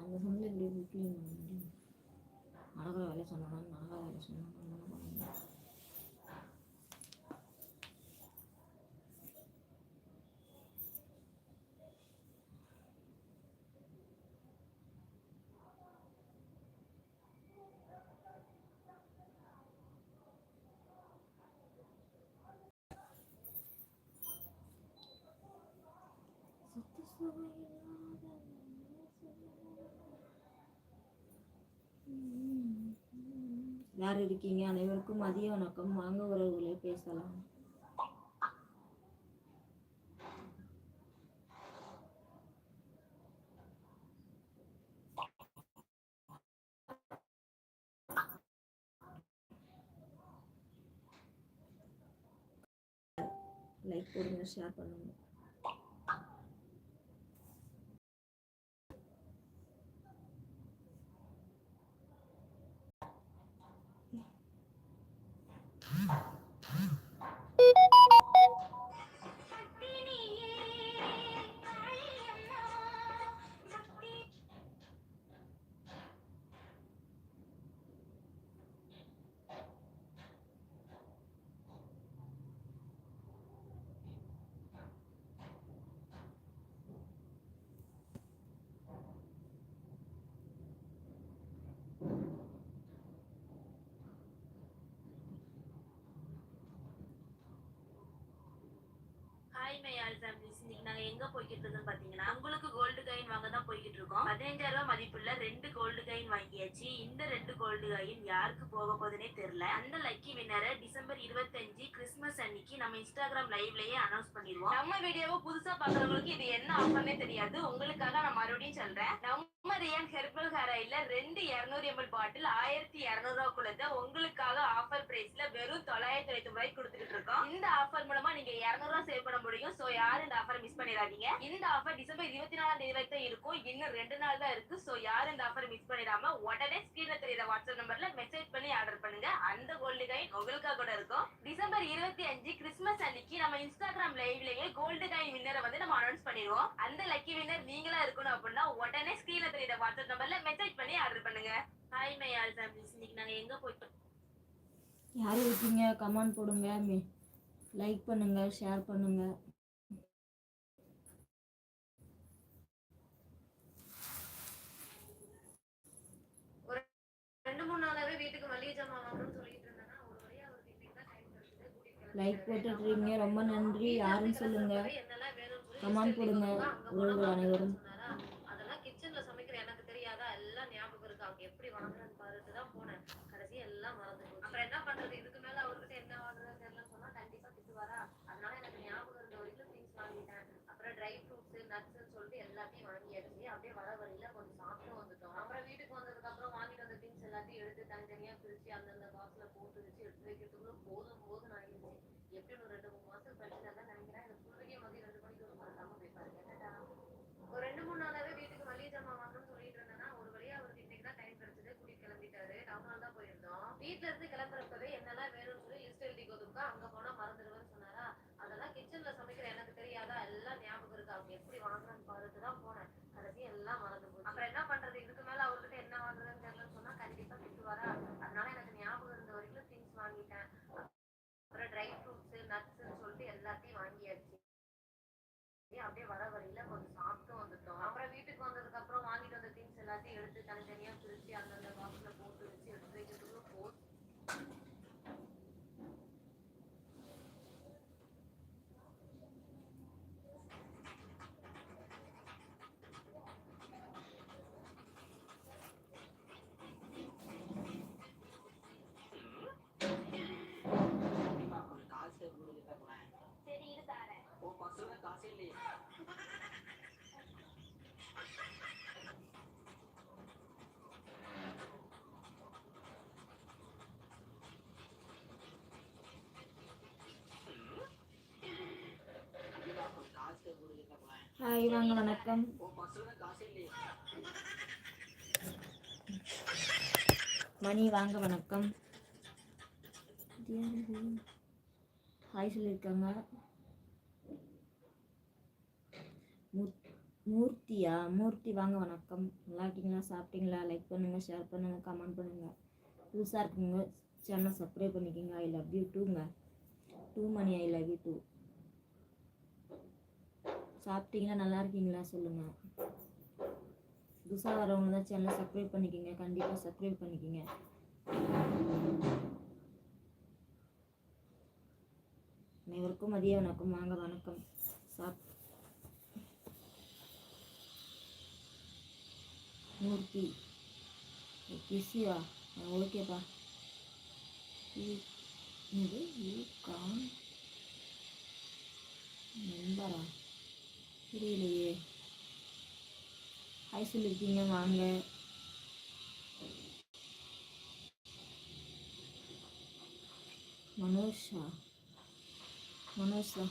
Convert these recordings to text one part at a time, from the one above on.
அந்த கல்லும் தட்டு அந்த இப்படி நடக்கிற வேலை சொன்னாலும் நடக்கிற வேலை சொன்னாங்க யார் இருக்கீங்க. அனைவருக்கும் மதிய வணக்கம். வாங்க உறவுகளே பேசலாம். லைக் போடுங்க ஷேர் பண்ணுங்க. எங்க போய்கிட்டு இருக்குன்னு பாத்தீங்கன்னா உங்களுக்கு கோல்டு காயின் வாங்க தான் போய்கிட்டு இருக்கோம். பதினஞ்சாயிரம் ரூபாய் மதிப்புள்ள ரெண்டு கோல்டு காயின் வாங்கியாச்சு. இந்த ரெண்டு கோல்டு காயின் யாருக்கு போக போகுதுன்னே தெரியல. அந்த லக்கி வின்னரை டிசம்பர் இருபத்தஞ்சு கிறிஸ்மஸ் அன்னைக்கு நம்ம இன்ஸ்டாகிராம் லைவ்லயே அனௌன்ஸ் பண்ணிடுவோம். நம்ம வீடியோவை புதுசா பாக்குறவங்களுக்கு இது என்ன ஆஃபர்னே தெரியாது. உங்களுக்காக நான் மறுபடியும் சொல்றேன். நம்ம ரியான் ஹெர்பல் ஹேர் ஆயில ரெண்டு இருநூறு எம்எல் பாட்டில் ஆயிரத்தி இருநூறு ரூபாய்க்குள்ளத உங்களுக்காக ஆஃபர் பிரைஸ்ல வெறும் தொள்ளாயிரத்தி தொண்ணூத்தி ரூபாய்க்கு கொடுத்துட்டு இருக்கோம். இந்த ஆஃபர் மூலமா நீங்க இருநூறு ரூபாய் சேவ் பண்ண முடியும். சோ யாரும் இந்த ஆஃபர் மிஸ் பண்ணிடாதீங்க இந்த ஆஃபர் டிசம்பர் இருபத்தி நாலாம் தேதி வரைக்கும் இருக்கும். இன்னும் ரெண்டு நாள் தான் இருக்கு. சோ யாரும் இந்த ஆஃபர் மிஸ் பண்ணிடாம உடனே ஸ்கிரீன்ல தெரியுற வாட்ஸ்அப் நம்பர்ல மெசேஜ் பண்ணி ஆர்டர் பண்ணுங்க. அந்த கோல்டு காயின் உங்களுக்காக கூட இருக்கும். டிசம்பர் இருபத்தி அஞ்சு கிறிஸ்மஸ் அன்னைக்கு நம்ம இன்ஸ்டாகிராம் லைவ்லயே கோல்டு காயின் வின்னரை வந்து நம்ம அனௌன்ஸ் பண்ணிடுவோம். அந்த லக்கி வின்னர் நீங்களா இருக்கணும் அப்படின்னா உடனே ஸ்கிரீன்ல தெரியுற வாட்ஸ்அப் நம்பர்ல மெசேஜ் பண்ணி ஆர்டர் பண்ணுங்க. ஹாய் மை ஆல் ஃபேமிலிஸ் இன்னைக்கு நாங்க எங்க போயிட்டோம் யார் இருக்கீங்க? கமெண்ட் போடுங்க. லைக் பண்ணுங்க ஷேர் பண்ணுங்க. நாளாவே வீட்டுக்கு மளிகை ஜாமான் வாங்கணும்னு சொல்லிட்டு இருந்தேன்னா ஒரு வழியா அவருக்கு இன்னைக்கு தான் டைம் கிடைச்சது கூட்டிட்டு லைக் போட்டுட்றீங்க ரொம்ப நன்றி. யாருன்னு சொல்லுங்க. என்னெல்லாம் வேணும்னு கமெண்ட் போடுங்க. உறவுகள் அனைவரும். அதெல்லாம் கிச்சன்ல சமைக்கிற எனக்கு தெரியாதா? எல்லாம் ஞாபகம் இருக்கு? அவங்க எப்படி வாங்குறேன்னு பார்த்துட்டு தான் போனேன். கடைசி எல்லாம் மறந்து அப்புறம் என்ன பண்றது? இதுக்கு மேல அவர்கிட்ட என்ன வாங்குறதுன்னு தெரியல சொன்னா கண்டிப்பா திட்டுவாரா அதனால எனக்கு ஞாபகம் இருந்த வரைக்கும் திங்ஸ் வாங்கிட்டேன் அப்புறம் ட்ரை ஃப்ரூட்ஸ் நட்ஸ்ன்னு சொல்லிட்டு எல்லாத்தையும் வாங்கியாச்சு அப்படியே வர வழியில கொஞ்சம் சாப்பிட்டு வந்துட்டோம் அப்புறம் வீட்டுக்கு வந்ததுக்கு அப்புறம் வாங்கிட்டு வந்த திங்ஸ் தனித்தனியா பிரிச்சு அந்தந்த பாக்ஸ்ல போட்டு வச்சு எடுத்து வைக்கிறதுக்குள்ள போதும் போதும் ஆகிடுச்சு எப்படி ஒரு ரெண்டு மூணு மாசம் கழிச்சு தான் நினைக்கிறேன் எனக்கு ஃபுல் வீடியோ மதியம் ரெண்டு மணிக்கு ஒரு மறக்காம போய் பாருங்க என்னடா ஒரு ரெண்டு மூணு நாளாவே வீட்டுக்கு மளிகை ஜாமான் வாங்கணும்னு சொல்லிட்டு இருந்தேன்னா ஒரு வழியா அவருக்கு இன்னைக்கு தான் டைம் கிடைச்சது கூட்டிட்டு கிளம்பிட்டாரு டவுன் ஹால் தான் போயிருந்தோம் வீட்ல இருந்து கிளம்புறப்பவே என்னெல்லாம் வேணும்னு சொல்லி லிஸ்ட் எழுதி கொடுத்தா அங்க போனா மறந்துடுவேன்னு சொன்னாரா அதெல்லாம் கிச்சன்ல சமைக்கிற எனக்கு தெரியாதா எல்லாம் ஞாபகம் இருக்கு அவங்க எப்படி வாங்குறான்னு பார்த்துட்டு தான் போனேன் கடைசி எல்லாம் மறந்து போச்சு அப்புறம் என்ன பண்றது இதுக்கு மேல அவர்கிட்ட என்ன வாங்குறதுன்னு தெரியலன்னு சொன்னா கண்டிப்பா திட்டுவாரா அதனால எனக்கு ஞாபகம் இருந்த வரைக்கும் திங்ஸ் வாங்கிட்டேன் அப்புறம் ட்ரை ஃப்ரூட்ஸ் நட்ஸ்ன்னு சொல்லிட்டு எல்லாத்தையும் வாங்கியாச்சு அப்படியே வர வழியில கொஞ்சம் சாப்பிட்டு வந்துட்டோம். அப்புறம் வீட்டுக்கு வந்ததுக்கு அப்புறம் வாங்கிட்டு வந்த திங்ஸ் எல்லாத்தையும் எடுத்து தனித்தனியா பிரிச்சு அந்தந்த பாக்ஸ்ல போட்டு வச்சு எடுத்து வைக்கிறதுக்குள்ள போதும் ஒரு காசு கொடுக்க சரி இரு தாரேன் உன் பசங்க காசு இல்லையே ஹாய் வாங்க வணக்கம். மணி வாங்க வணக்கம். ஹாய் சொல்லியிருக்காங்க. மூர்த்தியா? மூர்த்தி வாங்க வணக்கம். நல்லா இருக்கீங்களா? சாப்பிட்டீங்களா? லைக் பண்ணுங்கள் ஷேர் பண்ணுங்கள் கமெண்ட் பண்ணுங்கள் புதுசாக இருக்குங்க. சேனல் சப்ஸ்கிரைப் பண்ணிக்கோங்க. ஐ லவ் யூ டூங்க two money I love you too சாப்பிட்டீங்களா? நல்லா இருக்கீங்களா? சொல்லுங்கள் புதுசாக வரவங்க தான் சேனலை சப்ஸ்கிரைப் பண்ணிக்கோங்க. கண்டிப்பாக சப்ஸ்கிரைப் பண்ணிக்கோங்க. அனைவருக்கும் மதிய வணக்கம். வாங்க வணக்கம். சாப் மூர்த்தி. பிஸியா ஓகேப்பா இது யூ கான் நம்பரா புரியலையே. ஹாய் சொல்லியிருக்கீங்க வாங்க. மனோஷா? மனோஷா?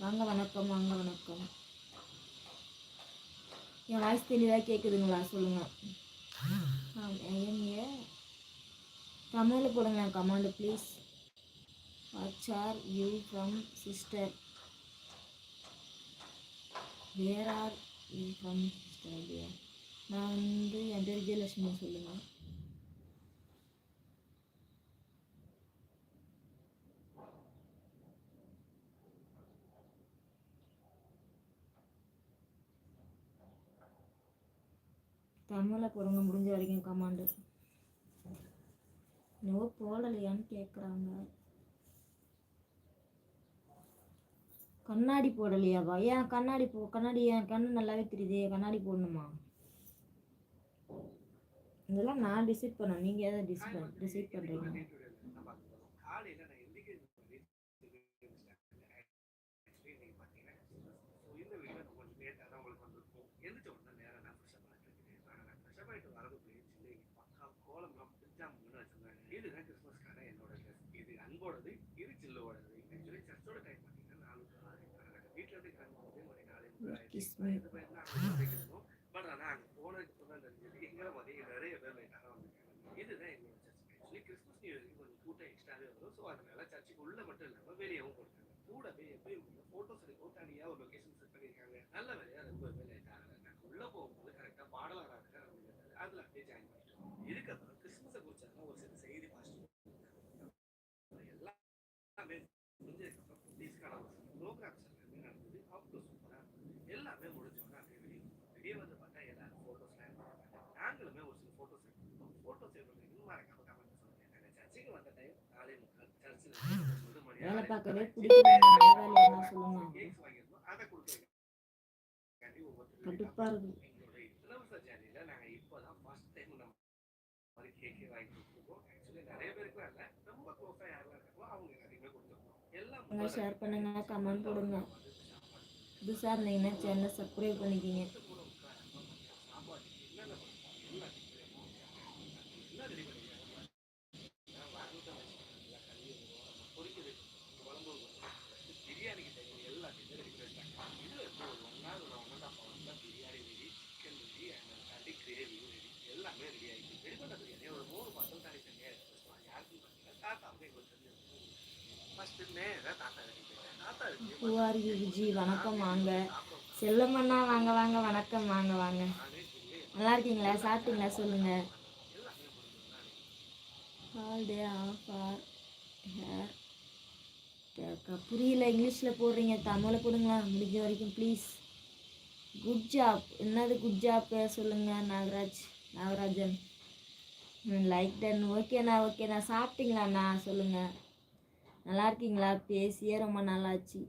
வாங்க வணக்கம் வாங்க வணக்கம். என் வாய்ஸ் தெளிவாக கேட்குதுங்களா சொல்லுங்கள் ஐஎம்ஏ தமிழில் போடுங்க comment please watch are you from sister where are you from sister அப்படியா நான் வந்து என் பேர் விஜயலட்சுமி சொல்லுங்கள் தமிழில் போடுங்க முடிஞ்ச வரைக்கும் கமாண்டு என்னவோ போடலையான்னு கேட்குறாங்க கண்ணாடி போடலையாப்பா ஏன் கண்ணாடி போ கண்ணாடி என் கண்ணு நல்லாவே தெரியுதே கண்ணாடி போடணுமா? இதெல்லாம் நான் டிசைட் பண்ணேன் நீங்கள் எதை டிசைட் டிசைட் பண்ணுறீங்க என்னோட இது அன்போடது இது சில்லோடது ஆக்சுவலி சர்ச்சோட டைம் பட் ஆனால் அங்கே போனதுக்கு தான் தெரிஞ்சது எங்களை மதிய நிறைய பேர் லேட்டாக வந்திருக்காங்க இதுதான் எங்களோட சர்ச் ஆக்சுவலி கிறிஸ்மஸ் நியூ இயருக்கு கொஞ்சம் கூட்டம் எக்ஸ்ட்ராவே வரும் ஸோ அதனால சர்ச்சுக்கு உள்ள மட்டும் இல்லாமல் வெளியவும் கொடுத்தாங்க கூடவே எப்பயும் ஃபோட்டோஸ் எடுக்கவும் தனியாக ஒரு லொகேஷன் செட் பண்ணியிருக்காங்க நல்ல வேலையாக ரொம்பவே லேட் ஆகலை நாங்கள் உள்ளே போகும்போது கரெக்டாக பாடலாக ஆராதனை அதில் அப்படியே ஜாயின் பண்ணிட்டோம் இதுக்கப்புறம் கிறிஸ்மஸை குறிச்சாங்க ஒரு சில செய்தி பாஸ்ட் எல்லாமே முடிஞ்சதுக்கப்புறம் ப்ளீஸ்க்கான ப்ரோக்ராம்ஸ் எல்லாமே நடந்தது அவ்வளோ சூப்பராக இருந்தது எல்லாமே முடிஞ்சோன்னா அப்படியே வெளியே வெளியே வந்து பார்த்தா எல்லாரும் ஃபோட்டோஸ் நாங்களுமே ஒரு சில ஃபோட்டோஸ் எடுத்தோம் ஃபோட்டோஸ் எடுக்கிறது இன்னும் மறக்காம கமெண்ட் சொல்லுங்க நாங்கள் சர்ச்சுக்கு வந்த டைம் நாலே முக்கால் சர்ச்சில் ஒரு மணி வேலை ஆறு பார்க்கவே மணி பிடிக்கல நல்ல வேலையா இருந்தா சொல்லுங்க கேக்ஸ் வாங்கியிருந்தோம் அதை கொடுக்குறீங்க ஒவ்வொருத்தரும் கடுப்பா இருக்கு எங்களோட இலவச ஜேர்னில நாங்க இப்போதான் ஃபர்ஸ்ட் டைம் நம்ம மாதிரி கேக்கே வாங்கி கொடுத்துருக்கோம் ஆக்சுவலி நிறைய பேருக்கு வரல ரொம்ப க்ளோஸா யாரெல்லாம் இருக்காங்களோ அவங்க நிறையவே கொடுத்துருக்கோம் எல்லாம் நீங்க ஷேர் பண்ணுங்க கமெண்ட் போடுங்க புதுசாக இருந்தீங்கன்னா சேனலை சப்ஸ்கிரைப் பண்ணிக்கிங்க விஜி வணக்கம் வாங்க. செல்லம்மண்ணா வாங்க வாங்க வணக்கம் வாங்க வாங்க. நல்லா இருக்கீங்களா? சாப்பிட்டீங்களா? சொல்லுங்க. All day off are hair புரியல இங்கிலீஷில் போடுறீங்க. தமிழில் போடுங்களா? முடிஞ்ச வரைக்கும் ப்ளீஸ் குட் ஜாப் என்னது குட் ஜாப் சொல்லுங்கள் நாகராஜ் நாகராஜன். லைக் டன் ஓகேண்ணா ஓகேண்ணா சாப்பிட்டீங்களாண்ணா சொல்லுங்கள் நல்லா இருக்கீங்களா? பேசியே ரொம்ப நல்லாச்சு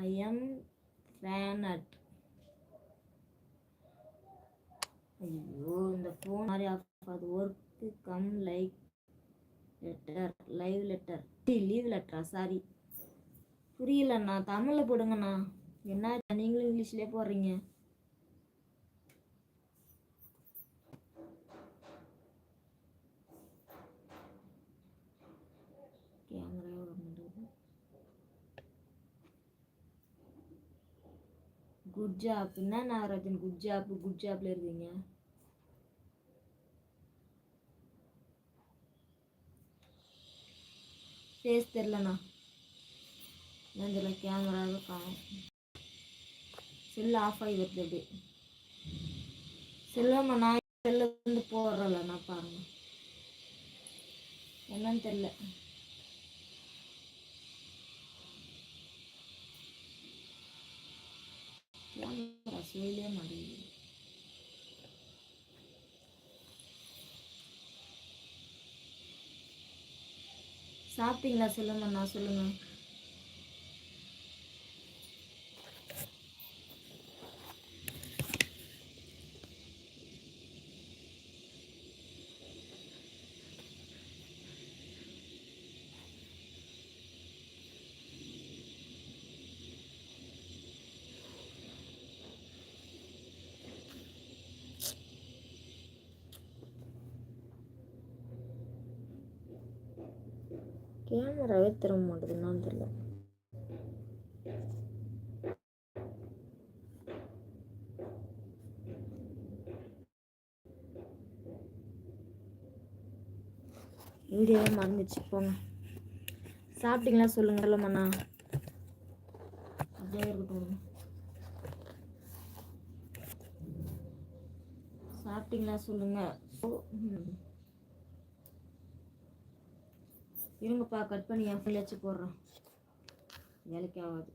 ஐ எம் ஃபேனட் ஐயோ இந்த ஃபோன் மாதிரி ஆஃப் ஆகுது. Work come like letter live letter leave லெட்டரா sorry புரியலண்ணா தமிழில் போடுங்கண்ணா. என்ன நீங்களும் இங்கிலீஷ்லேயே போடுறீங்க. குட் ஜாப் என்ன நாகராஜன்? குட் ஜாப் குட் ஜாப்ல இருக்கீங்க ஃபேஸ் தெரிலண்ணா என்னன்னு தெரியல காணும். செல்லு ஆஃப் ஆகி வருது அப்படி செல்லாம நான் செல்லு வந்து போடுறல நான் பாருங்க. என்னன்னு தெரில கேமரா சுவையிலே மாட்டேங்குது சாப்பிட்டீங்களா நான் சொல்லுங்க. கேமராவே திறக்க மாட்டேது? என்னன்னு தெரியல. வீடியோவே மறந்துச்சு. போங்க. சாப்பிட்டீங்களா சொல்லுங்க. இல்லைம்மாண்ணா அப்படியே இருக்கட்டும் சாப்பிட்டீங்களா சொல்லுங்க ஓ, ம். இருங்கப்பா கட் பண்ணி என் ஃபோன்ல வச்சு வேலைக்கு ஆகாது.